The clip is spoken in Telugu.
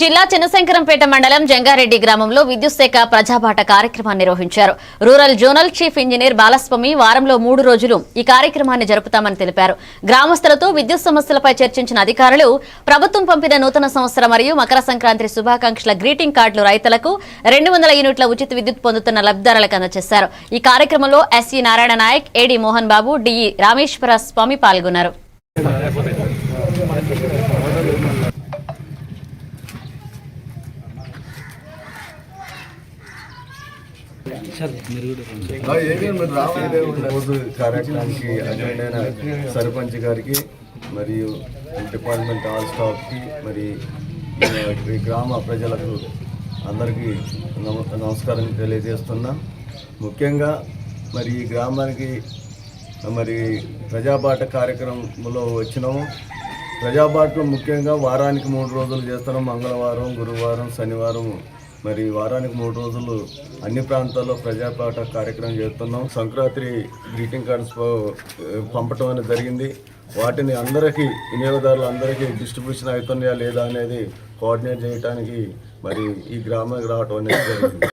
జిల్లా చిన్నశంకరంపేట మండలం జంగారెడ్డి గ్రామంలో విద్యుత్ శాఖ ప్రజాపాట కార్యక్రమాన్ని నిర్వహించారు. Rural zonal chief engineer Balaswamy వారంలో మూడు రోజులు ఈ కార్యక్రమాన్ని జరుపుతామని తెలిపారు. గ్రామస్తులతో విద్యుత్ సమస్యలపై చర్చించిన అధికారులు ప్రభుత్వం పంపిన నూతన సంవత్సరం మరియు మకర సంక్రాంతి శుభాకాంక్షల గ్రీటింగ్ కార్డులు రైతులకు రెండు వందల యూనిట్ల ఉచిత విద్యుత్ పొందుతున్న లబ్దిదారులకు అందజేశారు. ఈ కార్యక్రమంలో SC Narayana Nayak AD Mohan Babu DE Rameshwara Swamy పాల్గొన్నారు. రోజు కార్యక్రమానికి అటెండ్ సర్పంచ్ గారికి మరియు డిపార్ట్మెంట్ ఆల్ స్టాఫ్కి మరి ఈ గ్రామ ప్రజలకు అందరికీ నమ- నమస్కారం తెలియజేస్తున్నా. ముఖ్యంగా మరి ఈ గ్రామానికి మరి ప్రజాబాట కార్యక్రమంలో వచ్చినాము. ప్రజాబాటలో ముఖ్యంగా వారానికి మూడు రోజులు చేస్తున్నాం. మంగళవారం గురువారం శనివారం మరి వారానికి మూడు రోజులు అన్ని ప్రాంతాల్లో ప్రజాపాట కార్యక్రమం చేస్తున్నాం. సంక్రాంతి గ్రీటింగ్ కార్డ్స్ పంపటం అనేది జరిగింది. వాటిని అందరికీ వినియోగదారులు అందరికీ డిస్ట్రిబ్యూషన్ అవుతున్నాయా లేదా అనేది కోఆర్డినేట్ చేయడానికి మరి ఈ గ్రామానికి రావటం అనేది జరిగింది.